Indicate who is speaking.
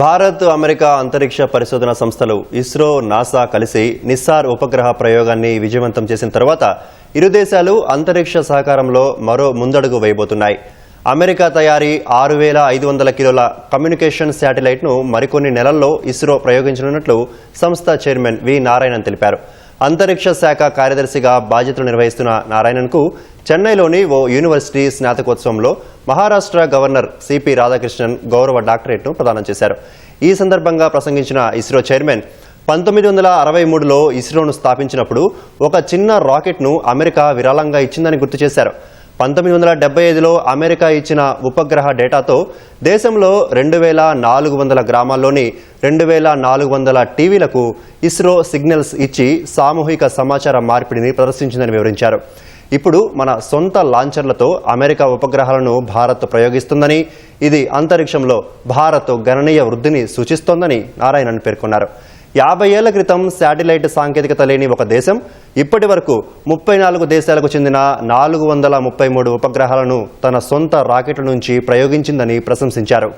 Speaker 1: Bharat America అంతరిక్ష పరిశోధన సంస్థలు ఇస్రో నాసా కలిసి నిస్సార్ ఉపగ్రహ ప్రయోగాన్ని విజయవంతం చేసిన తర్వాత ఇరు దేశాలు అంతరిక్ష సహకారంలో మరో ముందడుగు వేయబోతున్నాయి. అమెరికా తయారీ ఆరు వేల ఐదు వందల కిలోల కమ్యూనికేషన్ శాటిలైట్ను మరికొన్ని నెలల్లో ఇస్రో ప్రయోగించనున్నట్లు సంస్థ చైర్మన్ వి నారాయణన్ తెలిపారు. అంతరిక్ష శాఖ కార్యదర్శిగా బాధ్యతలు నిర్వహిస్తున్న నారాయణన్కు చెన్నైలోని ఓ యూనివర్సిటీ స్నాతకోత్సవంలో మహారాష్ట్ర గవర్నర్ సిపి రాధాకృష్ణన్ గౌరవ డాక్టరేట్ను ప్రదానం చేశారు. ఈ సందర్భంగా ప్రసంగించిన ఇస్రో చైర్మన్ పంతొమ్మిది వందల అరవై మూడులో ఇస్రోను స్థాపించినప్పుడు ఒక చిన్న రాకెట్ను అమెరికా విరాళంగా ఇచ్చిందని గుర్తు చేశారు. పంతొమ్మిది వందల డెబ్బై ఐదులో అమెరికా ఇచ్చిన ఉపగ్రహ డేటాతో దేశంలో రెండు వేల నాలుగు వందల గ్రామాల్లోని రెండు వేల నాలుగు వందల టీవీలకు ఇస్రో సిగ్నల్స్ ఇచ్చి సామూహిక సమాచార మార్పిడిని ప్రదర్శించిందని వివరించారు. ఇప్పుడు మన సొంత లాంచర్లతో అమెరికా ఉపగ్రహాలను భారత్ ప్రయోగిస్తుందని ఇది అంతరిక్షంలో భారత్ గణనీయ వృద్ధిని సూచిస్తోందని నారాయణన్ పేర్కొన్నారు. యాభై ఏళ్ళ క్రితం శాటిలైట్ సాంకేతికత లేని ఒక దేశం ఇప్పటి వరకు ముప్పై నాలుగు దేశాలకు చెందిన నాలుగు వందల ముప్పై మూడు ఉపగ్రహాలను తన సొంత రాకెట్ల నుంచి ప్రయోగించిందని ప్రశంసించారు.